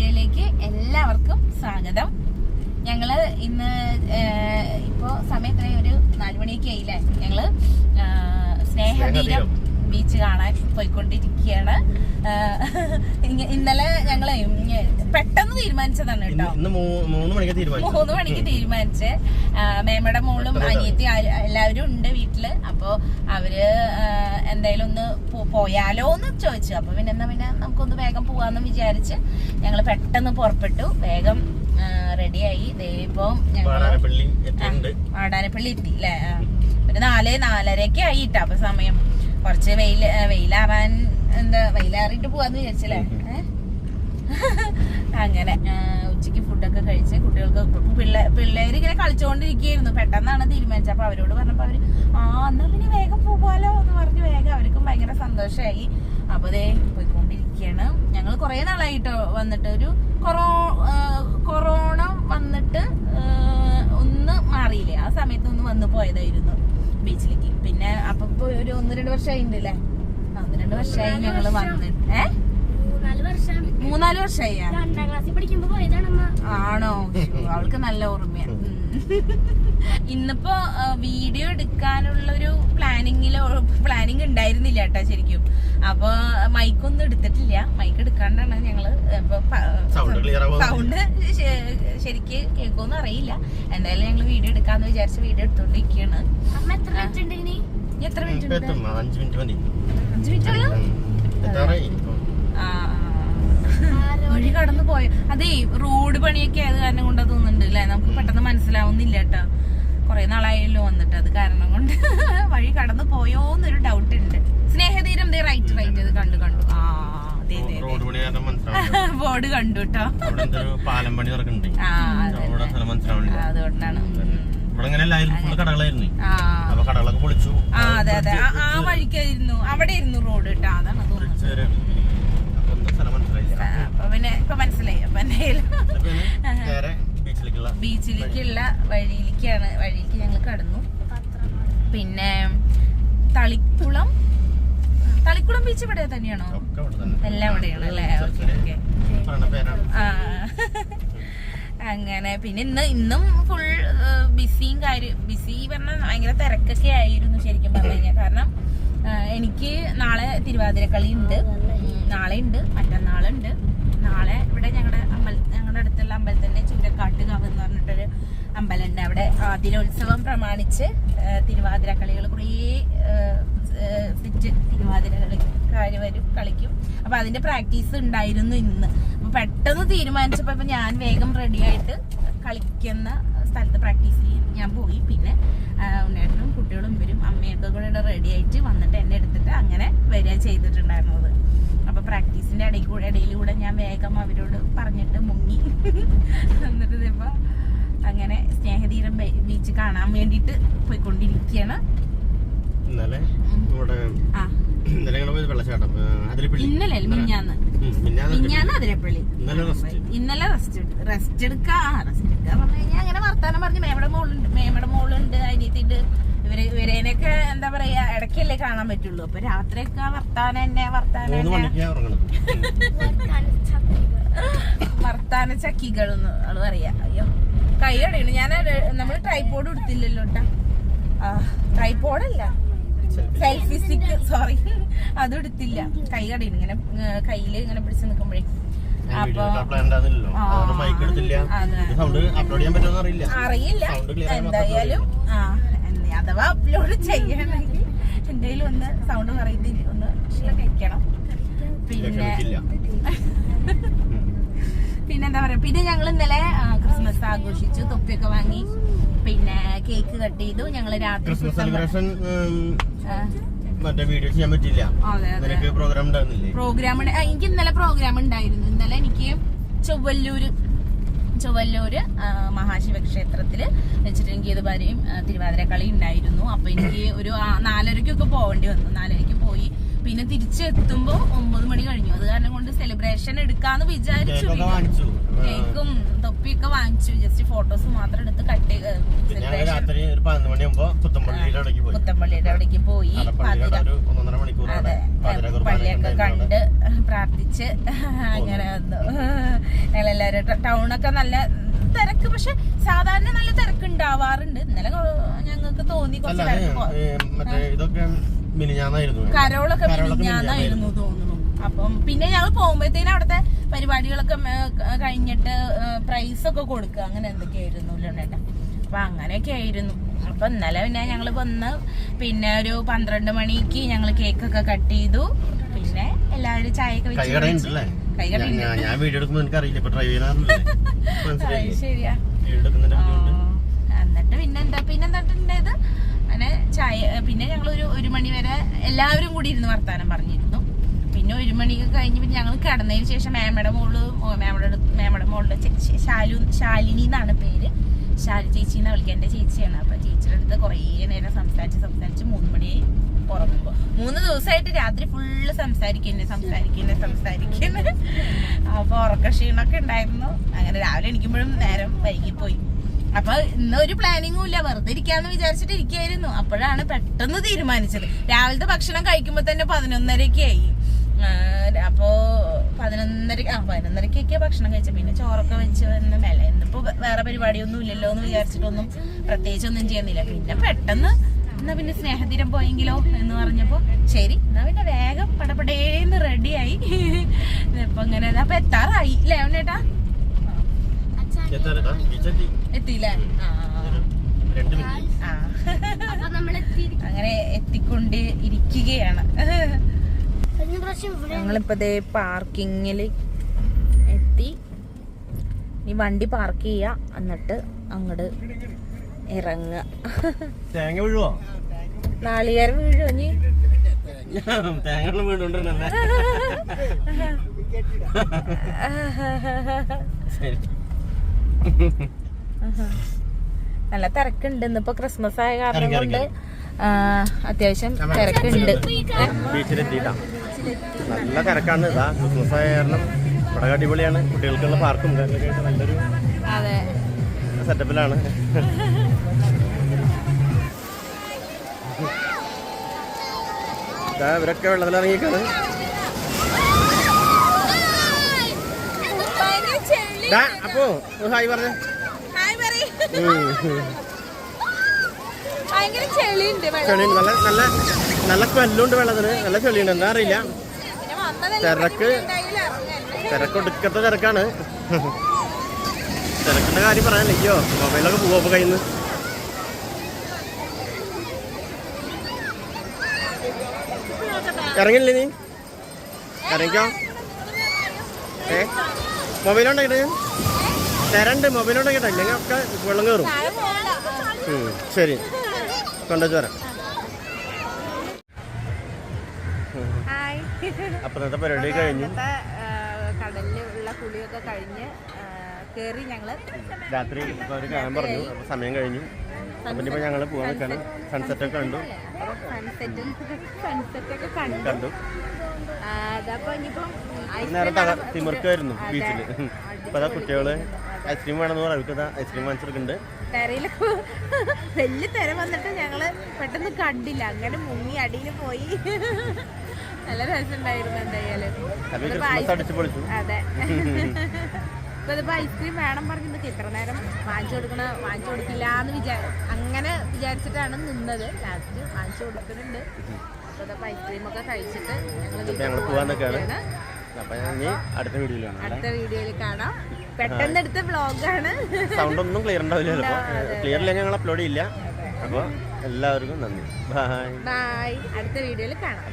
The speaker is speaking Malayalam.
വീഡിയോയിലേക്ക് എല്ലാവർക്കും സ്വാഗതം. ഞങ്ങൾ ഇന്ന് ഇപ്പോ സമയം എത്രയായി? ഒരു നാലുമണിയൊക്കെ ആയില്ലേ? ഞങ്ങൾ സ്നേഹതീരം. ബീച്ച് കാണാൻ പോയിക്കൊണ്ടിരിക്കുകയാണ് ഇന്നലെ ഞങ്ങളെ പെട്ടെന്ന് തീരുമാനിച്ചതാണ് കേട്ടോ. മൂന്ന് മണിക്ക് തീരുമാനിച്ചു. മേമയുടെ മോളും അനിയത്തി എല്ലാവരും ഉണ്ട് വീട്ടിൽ. അപ്പൊ അവർ എന്തായാലും ഒന്ന് പോയാലോന്ന് പോയാലോ എന്ന് ചോദിച്ചു. അപ്പൊ പിന്നെ എന്നാ പിന്നെ നമുക്കൊന്ന് വേഗം പോവാന്ന് വിചാരിച്ച് ഞങ്ങൾ പെട്ടെന്ന് പുറപ്പെട്ടു. വേഗം റെഡിയായി. ദൈവം എത്തിയിട്ടുണ്ട്. വാടാനപ്പള്ളി എത്തി അല്ലേ. ഒരു നാല് നാലരയൊക്കെ ആയിട്ടാ അപ്പൊ സമയം. കുറച്ച് വെയിൽ വെയിലാറാൻ എന്താ വെയിലാറിയിട്ട് പോവാന്ന് വിചാരിച്ചല്ലേ? അങ്ങനെ. ഉച്ചയ്ക്ക് ഉച്ചയ്ക്ക് ഫുഡൊക്കെ കഴിച്ച് കുട്ടികൾക്ക് പിള്ളേ പിള്ളേര് ഇങ്ങനെ കളിച്ചുകൊണ്ടിരിക്കുകയായിരുന്നു പെട്ടെന്നാണ് തീരുമാനിച്ചത്. അപ്പൊ അവരോട് പറഞ്ഞപ്പോ അവർ ആ എന്നാ പിന്നെ വേഗം പോവാലോ എന്ന് പറഞ്ഞ് വേഗം അവർക്കും ഭയങ്കര സന്തോഷമായി അപ്പൊ ദേ പോയിക്കൊണ്ടിരിക്കുകയാണ് ഞങ്ങൾ കുറെ നാളായിട്ടോ വന്നിട്ട് ഒരു കൊറോ കൊറോണ വന്നിട്ട് ഒന്ന് മാറിയില്ലേ? ആ സമയത്ത് ഒന്ന് വന്ന് പോയതായിരുന്നു. ബീച്ചിലേക്ക്. പിന്നെ അപ്പൊ ഇപ്പൊ ഒരു ഒന്ന് രണ്ട് വർഷമായിണ്ടല്ലേ ആ, ഒന്ന് രണ്ട് വർഷമായി ഞങ്ങൾ വന്ന്. ഏ? മൂന്നാൽ വർഷം. വർഷമായി ആണോ? അവൾക്ക് നല്ല ഓർമ്മയാണ് ഇന്നിപ്പോ വീഡിയോ എടുക്കാനുള്ള ഒരു പ്ലാനിങ് ഉണ്ടായിരുന്നില്ല കേട്ടോ ശരിക്കും. അപ്പൊ മൈക്കൊന്നും എടുത്തിട്ടില്ല. മൈക്ക് എടുക്കാണ്ടാണ് ഞങ്ങൾ സൗണ്ട് ശരിക്ക് കേൾക്കുമെന്ന് അറിയില്ല. എന്തായാലും ഞങ്ങൾ വീഡിയോ എടുക്കാന്ന് വിചാരിച്ച് വീഡിയോ എടുത്തോണ്ടിരിക്കുകയാണ് അമ്മ എത്ര മിനിറ്റ് അഞ്ച് മിനിറ്റ്. ആ, വഴി കടന്നു പോയ? അതേ റോഡ് പണിയൊക്കെ ആയത് കാരണം കൊണ്ടാ തോന്നുന്നുണ്ട് അല്ലെ നമുക്ക് പെട്ടെന്ന് മനസ്സിലാവുന്നില്ല കേട്ടോ കൊറേ നാളായല്ലോ വന്നിട്ട്. അത് കാരണം കൊണ്ട് വഴി കടന്നു പോയോ എന്നൊരു ഡൗട്ട് ഉണ്ട്. സ്നേഹതീരം ദേ റൈറ്റ് റൈറ്റ് ഇത് കണ്ടു കണ്ടു. ആ ബോർഡ് കണ്ടു കേട്ടോ പാലം പണി അതുകൊണ്ടാണ്. ആ. അപ്പൊ കടകളൊക്കെ പൊളിച്ചു. ആ അതെ അതെ. ആ- ആ വഴിക്കായിരുന്നു. അവിടെ ഇരുന്നു റോഡ് കേട്ടോ അതാണ് തോന്നുന്നത്. അപ്പൊ പിന്നെ ഇപ്പൊ മനസ്സിലായി. അപ്പൊ ബീച്ചിലേക്കുള്ള വഴിയിലേക്കാണ് വഴിയിലേക്ക് ഞങ്ങൾ കടന്നു. പിന്നെ തളിക്കുളം. തളിക്കുളം ബീച്ച് ഇവിടെ തന്നെയാണോ? എല്ലാം ഇവിടെയാണ് അല്ലേ? ഓക്കെ ഓക്കെ ആ. അങ്ങനെ പിന്നെ ഇന്ന് ഇന്നും ഫുൾ ബിസിയും കാര്യം ബിസി പറഞ്ഞാൽ ഭയങ്കര തിരക്കൊക്കെ ആയിരുന്നു ശരിക്കും പറഞ്ഞു കഴിഞ്ഞാൽ. കാരണം എനിക്ക് നാളെ തിരുവാതിരക്കളി ഉണ്ട്. നാളെ ഉണ്ട്. മറ്റന്നാളുണ്ട്. നാളെ ഇവിടെ ഞങ്ങളുടെ അമ്പല ഞങ്ങളുടെ അടുത്തുള്ള അമ്പലത്തിന്റെ ചൂരക്കാട്ടുകാവ് എന്ന് പറഞ്ഞിട്ടൊരു അമ്പലമുണ്ട്. അവിടെ ആതിരോത്സവം പ്രമാണിച്ച് തിരുവാതിര കളികൾ കുറേ സെറ്റ് തിരുവാതിരകളിക്കാർ വരും കളിക്കും. അപ്പൊ അതിന്റെ പ്രാക്ടീസ് ഉണ്ടായിരുന്നു ഇന്ന്. അപ്പൊ പെട്ടെന്ന് തീരുമാനിച്ചപ്പോൾ ഇപ്പൊ ഞാൻ വേഗം റെഡി ആയിട്ട് കളിക്കുന്ന സ്ഥലത്ത് പ്രാക്ടീസ് ചെയ്യാൻ ഞാൻ പോയി. പിന്നെ ഉണ്ണേട്ടനും കുട്ടികളും വരും അമ്മയൊക്കെ കൂടെ റെഡി ആയിട്ട് വന്നിട്ട് എന്നെ എടുത്തിട്ട് അങ്ങനെ വരിക ചെയ്തിട്ടുണ്ടായിരുന്നത്. അപ്പൊ പ്രാക്ടീസിന്റെ ഇടയിൽ കൂടെ ഇടയിലൂടെ ഞാൻ വേഗം അവരോട് പറഞ്ഞിട്ട് മുങ്ങി. എന്നിട്ട് ഇപ്പോ അങ്ങനെ സ്നേഹതീരം ബീച്ച് കാണാൻ വേണ്ടിയിട്ട് പോയിക്കൊണ്ടിരിക്കുകയാണ് ഇന്നലെ ആ. ഇന്നലെ മിഞ്ഞാന്ന്. മിഞ്ഞാന്ന് അതിരപ്പള്ളി. ഇന്നലെ റെസ്റ്റ് റെസ്റ്റ് എടുക്കാ റെസ്റ്റ് എടുക്കാന്ന് പറഞ്ഞു കഴിഞ്ഞാൽ അങ്ങനെ വർത്താനം പറഞ്ഞു മേമയുടെ മോളുണ്ട് മേമയുടെ മോളുണ്ട് അനിയത്തിണ്ട്. ഇവർ ഇവരേനൊക്കെ എന്താ പറയാ ഇടയ്ക്കല്ലേ കാണാൻ പറ്റുള്ളൂ. അപ്പൊ രാത്രിയൊക്കെ വർത്താനം തന്നെ വർത്താനം വർത്താന ചക്കികൾ എന്ന് ആൾ പറയാ. അയ്യോ കൈ അടയണു ഞാൻ നമ്മൾ ട്രൈപോഡ് എടുത്തില്ലല്ലോ കേട്ടാ ട്രൈപോഡല്ല സെൽഫി സ്റ്റിക്ക് സോറി അതും എടുത്തില്ല കൈ കടയുന്നു ഇങ്ങനെ കയ്യിൽ ഇങ്ങനെ പിടിച്ചു നിൽക്കുമ്പോഴേ അറിയില്ല. എന്തായാലും ആ. അഥവാ അപ്ലോഡ് ചെയ്യണമെങ്കിൽ എന്തെങ്കിലും ഒന്ന് സൗണ്ട് പറയുന്നില്ല ഒന്ന് വെക്കണം പിന്നെ പിന്നെ എന്താ പറയാ പിന്നെ ഞങ്ങൾ ഇന്നലെ ക്രിസ്മസ് ആഘോഷിച്ചു തൊപ്പിയൊക്കെ വാങ്ങി. പിന്നെ കേക്ക് കട്ട് ചെയ്തു ഞങ്ങൾ രാത്രി മറ്റേ വീഡിയോ ചെയ്യാൻ പറ്റില്ല പ്രോഗ്രാം എനിക്ക് ഇന്നലെ പ്രോഗ്രാം ഉണ്ടായിരുന്നു. ഇന്നലെ എനിക്ക് ചൊവ്വല്ലൂര് ചൊവ്വല്ലൂര് മഹാശിവക്ഷേത്രത്തിൽ വെച്ചിട്ട് എനിക്ക് ഇതുവരെയും വരെയും തിരുവാതിരക്കളി ഉണ്ടായിരുന്നു. അപ്പൊ എനിക്ക് ഒരു നാലരയ്ക്കൊക്കെ പോകേണ്ടി വന്നു. നാലരയ്ക്ക് പോയി. പിന്നെ തിരിച്ചെത്തുമ്പോ ഒമ്പത് മണി കഴിഞ്ഞു. അത് കാരണം കൊണ്ട് സെലിബ്രേഷൻ എടുക്കാന്ന് വിചാരിച്ചു. കേക്കും തൊപ്പിയൊക്കെ വാങ്ങിച്ചു. ജസ്റ്റ് ഫോട്ടോസ് മാത്രം എടുത്ത് കട്ട് പുത്തമ്പള്ളിയുടെ അവിടേക്ക് പോയി. അതെ പള്ളിയൊക്കെ കണ്ട് പ്രാർത്ഥിച്ച് അങ്ങനെ വന്നു. ഞങ്ങളെല്ലാരും ടൗണൊക്കെ നല്ല തിരക്ക് പക്ഷെ സാധാരണ നല്ല തിരക്ക് ഉണ്ടാവാറുണ്ട് ഇന്നലെ ഞങ്ങൾക്ക് തോന്നി കുറച്ച് തിരക്ക് കരോളൊക്കെ മിനിഞ്ഞാന്നായിരുന്നു തോന്നുന്നു. അപ്പം പിന്നെ ഞങ്ങൾ പോകുമ്പോഴത്തേനും അവിടുത്തെ പരിപാടികളൊക്കെ കഴിഞ്ഞിട്ട് പ്രൈസ് ഒക്കെ കൊടുക്കുക. അങ്ങനെ എന്തൊക്കെയായിരുന്നു ലുണ്ടേട്ട അപ്പൊ അങ്ങനെയൊക്കെ ആയിരുന്നു. അപ്പൊ ഇന്നലെ പിന്നെ ഞങ്ങൾ വന്ന് പിന്നെ ഒരു പന്ത്രണ്ട് മണിക്ക് ഞങ്ങൾ കേക്കൊക്കെ കട്ട് ചെയ്തു. പിന്നെ എല്ലാവരും ചായയൊക്കെ വെച്ച് ഞാൻ- വീഡിയോ എടുക്കുമ്പോ എനിക്ക് അറിയില്ല ഇപ്പൊ ഡ്രൈവ് ചെയ്യാറില്ലേ ശരിയാ. എന്നിട്ട് പിന്നെന്താ? പിന്നെന്താണ്ടായത് അങ്ങനെ ചായ പിന്നെ ഞങ്ങൾ ഒരു ഒരു മണി വരെ എല്ലാവരും കൂടി ഇരുന്ന് വർത്താനം പറഞ്ഞിരുന്നു. പിന്നെ ഒരു മണിക്ക് കഴിഞ്ഞ് പിന്നെ ഞങ്ങൾ കിടന്നതിന് ശേഷം മേമയുടെ മോൾ മാമയുടെ മേമയുടെ മോളുടെ ശാലു ശാലിനി എന്നാണ് പേര്. ശാലി ചേച്ചി എന്നാ വിളിക്കുക എന്റെ ചേച്ചിയാണ്. അപ്പൊ ചേച്ചിയുടെ അടുത്ത് കുറേ നേരം സംസാരിച്ച് സംസാരിച്ച് മൂന്ന് മണിയായി ഉറങ്ങുമ്പോ. മൂന്ന് ദിവസമായിട്ട് രാത്രി ഫുള്ള് സംസാരിക്കുന്നേ സംസാരിക്കുന്നേ സംസാരിക്കുന്നേ. അപ്പൊ ഉറക്ക ക്ഷീണമൊക്കെ ഉണ്ടായിരുന്നു. അങ്ങനെ രാവിലെ എണീക്കുമ്പോഴും നേരം വൈകിപ്പോയി. അപ്പൊ ഇന്ന് ഒരു പ്ലാനിങ്ങും ഇല്ല. വെറുതെ ഇരിക്കാന്ന് വിചാരിച്ചിട്ട് ഇരിക്കായിരുന്നു. അപ്പോഴാണ് പെട്ടെന്ന് തീരുമാനിച്ചത്. രാവിലത്തെ ഭക്ഷണം കഴിക്കുമ്പോ തന്നെ പതിനൊന്നരക്ക് ആയി. അപ്പോ പതിനൊന്നര ആ പതിനൊന്നരക്കൊക്കെ ഭക്ഷണം കഴിച്ചത് പിന്നെ ചോറൊക്കെ വെച്ച് വന്ന് മേലെ ഇന്നിപ്പോ വേ- വേറെ പരിപാടിയൊന്നും ഇല്ലല്ലോ എന്ന് വിചാരിച്ചിട്ടൊന്നും പ്രത്യേകിച്ച് ഒന്നും ചെയ്യുന്നില്ല. പിന്നെ പെട്ടെന്ന് എന്നാ പിന്നെ സ്നേഹതീരം പോയെങ്കിലോ എന്ന് പറഞ്ഞപ്പോ ശരി എന്നാ പിന്നെ വേഗം പടപടേന്ന് റെഡിയായി. ഇപ്പൊ ഇങ്ങനെ ഇതാ. അപ്പൊ എത്താറായി. എത്ര എത്തിയില്ല? എത്തിയില്ലേ അങ്ങനെ എത്തിക്കൊണ്ട് ഇരിക്കുകയാണ് ഞങ്ങളിപ്പോ ദേ പാർക്കിങ്ങിൽ എത്തി. ഈ വണ്ടി പാർക്ക് ചെയ്യ. എന്നിട്ട് അങ്ങോട്ട് ഇറങ്ങുക തേങ്ങ വീഴുവോ? നാളികേരം വീഴുവോ നീ തേങ്ങ നല്ല തിരക്കുണ്ട്. ഇന്നിപ്പോ ക്രിസ്മസ് ആയ കാരണം കൊണ്ട് അത്യാവശ്യം തിരക്കുണ്ട്. ബീച്ചിലെത്തിയിട്ടാ നല്ല തിരക്കാണ്. ഇതാ ക്രിസ്മസ് ആയ കാരണം ഇവിടെ അടിപൊളിയാണ്. കുട്ടികൾക്കുള്ള പാർക്കും കാര്യങ്ങളൊക്കെ ആയിട്ട് നല്ലൊരു സെറ്റപ്പിലാണ് ഇവരൊക്കെ വെള്ളത്തിലിറങ്ങിക്കാണ് അപ്പോ ഹായ് പറഞ്ഞു. ചെളിയുണ്ട്. നല്ല നല്ല നല്ല സ്മെല്ലുണ്ട് വെള്ളത്തിന് നല്ല ചെളിയുണ്ട്. എന്താ അറിയില്ല. തിരക്ക്. തിരക്ക് ഒടുക്കത്തെ തിരക്കാണ്. തിരക്കിന്റെ കാര്യം പറയാനില്ല. അയ്യോ മൊബൈലൊക്കെ പോവാ അപ്പൊ കയ്യിൽ നിന്ന് ഇറങ്ങില്ലേ നീ? ഇറങ്ങിക്കോ. ഏ? മൊബൈലുണ്ടെങ്കിൽ തരണ്ട്. മൊബൈലുണ്ടെങ്കിൽ ഇല്ലെങ്കിൽ ഒക്കെ വെള്ളം കയറും ശരി. കൊണ്ടുവച്ച് വരാം ഹായ് അപ്പൊ ഇന്നത്തെ പരിപാടി കഴിഞ്ഞു കടലിലുള്ള കുളിയൊക്കെ കഴിഞ്ഞ് കയറി കേറി ഞങ്ങൾ രാത്രി കാണാൻ പറഞ്ഞു. അപ്പോൾ സമയം കഴിഞ്ഞു. അപ്പൊ ഞങ്ങൾ പോവാൻ നിൽക്കാണ് സൺസെറ്റ് ഒക്കെ കണ്ടു. സൺസെറ്റും കണ്ടു. നേരെ തിമിർക്കായിരുന്നു ബീച്ചിൽ ഇപ്പൊ അതാ കുട്ടികൾ ഐസ്ക്രീം വേണമെന്ന് പറഞ്ഞു. അവർക്ക് ഐസ്ക്രീം വാങ്ങിച്ചെടുക്കുന്നുണ്ട്. തിരയിലൊക്കെ വലിയ തിര വന്നിട്ട് ഞങ്ങൾ പെട്ടെന്ന് കണ്ടില്ല. അങ്ങനെ മുങ്ങി അടിയിൽ പോയി. നല്ല രസമുണ്ടായിരുന്നു എന്തായാലും. അതെ. ഇപ്പൊ ഇതിപ്പോ ഐസ്ക്രീം വേണം പറഞ്ഞു നിൽക്കുക ഇത്ര നേരം വാങ്ങിച്ചു കൊടുക്കണ വാങ്ങിച്ചു കൊടുക്കില്ല എന്ന് വിചാരി അങ്ങനെ വിചാരിച്ചിട്ടാണ് നിന്നത്. ലാസ്റ്റ് വാങ്ങിച്ചു കൊടുക്കുന്നുണ്ട്. അപ്പൊ ഇതിപ്പോ ഐസ്ക്രീം ഒക്കെ കഴിച്ചിട്ട് ഞങ്ങൾ പോവാന്നൊക്കെയാണ് അടുത്ത വീഡിയോയിലാണ് അടുത്ത വീഡിയോയിൽ കാണാം. പെട്ടെന്ന് എടുത്ത വ്ളോഗാണ് സൗണ്ട് ഒന്നും ക്ലിയർ ഉണ്ടാവില്ല. ക്ലിയർ ഇല്ലെങ്കിൽ ഞങ്ങൾ അപ്ലോഡ് ചെയ്യില്ല. അപ്പോൾ എല്ലാവർക്കും നന്ദി. ബൈ ബൈ അടുത്ത വീഡിയോയിൽ കാണാം.